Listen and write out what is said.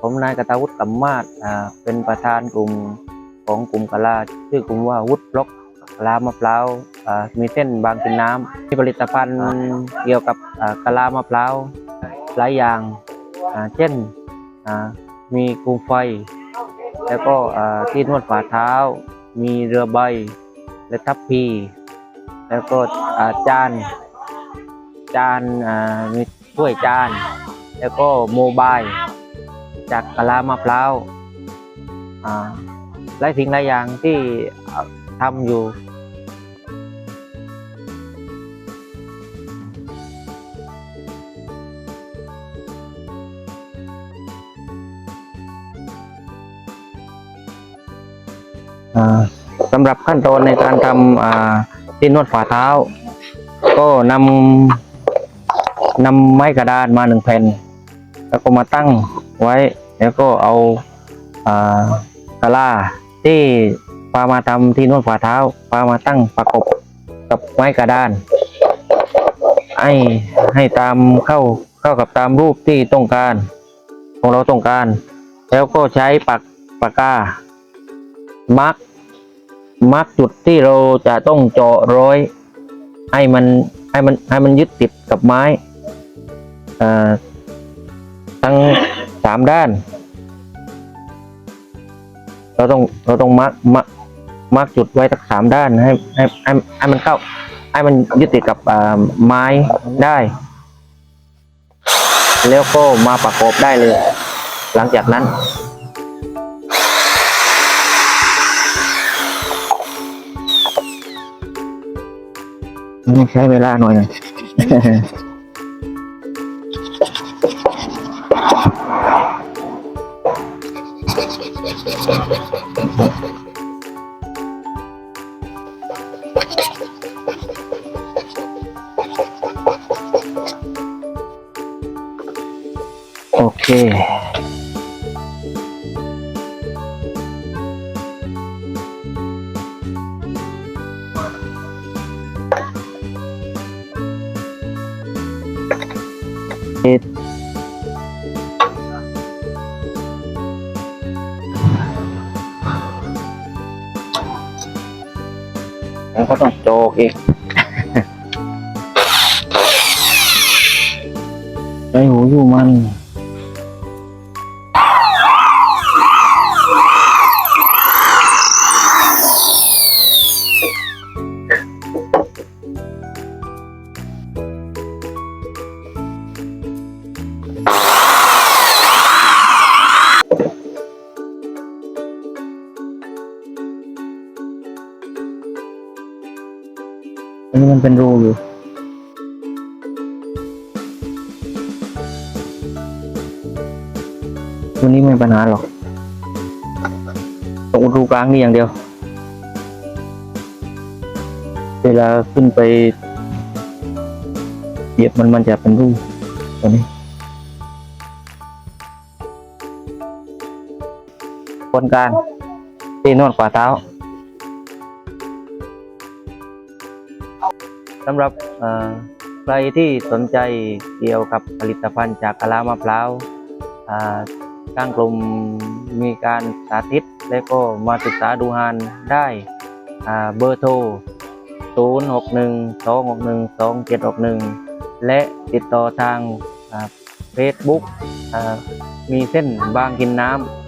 ผมนายกตาวุฒิกัมมาศเป็นประธานกลุ่มของกลุ่มกะลาชื่อกลุ่มว่าวุฒิบล็อกกะลามะพร้าวมีเส้นบางกินน้ำมีผลิตภัณฑ์เกี่ยวกับกะลามะพร้าวหลายอย่างเช่นมีกูไฟ แล้วก็ที่นวดฝ่าเท้า มีเรือใบและทัพพี แล้วก็จานจานมีถ้วยจาน แล้วก็โมบายจากกะลามะพร้าวอ่าหลายสิ่งหลายอย่างที่ทำอยู่ สำหรับขั้นตอนในการทำที่นวดฝ่าเท้า ก็นำนำไม้กระดานมาหนึ่งแผ่น แล้วก็มาตั้งไว้ แล้วก็เอาอ่ากะลาที่ปามาทำที่นวดฝ่าเท้าปามาตั้งประกบกับไม้กระดานให้ให้ตามเข้าเข้ากับตามรูปที่ต้องการ ของเราต้องการ แล้วก็ใช้ปากปากกามาร์กมาร์กจุดที่เราจะต้องเจาะร้อย ให้มันให้มันให้มันยึดติดกับไม้อ่อ ทั้งสามด้าน เราต้องเราต้องมาร์กมาร์กมาร์กจุดไว้ทั้งสามด้านให้ให้ให้ให้มันเข้าให้มันยึดติดกับอ่าไม้ได้ แล้วก็มาประกอบได้เลย หลังจากนั้นใช้เวลาหน่อยหน่อ โอเค แล้วก็ต้องโจกอีกไอหูอยู่มันันนี้มันเป็นรูอยู่ตัวนี้ไม่มีปัญหาหรอกตรงรูกลางนี่อย่างเดียว เวลาขึ้นไปเหยียบมันมันจะเป็นรูตัวนี้คนกลางที่นวดฝ่าเท้า สำหรับใครที่สนใจเกี่ยวกับผลิตภัณฑ์จากกะลามะพร้าวอ่าทางกลุ่มมีการสาธิต และก็มาศึกษาดูงานได้เบอร์โทร 0 6 1 2 6 1 2 7 6 1 และติดต่อทางเฟซบุ๊กมีเส้นบางกินน้ำ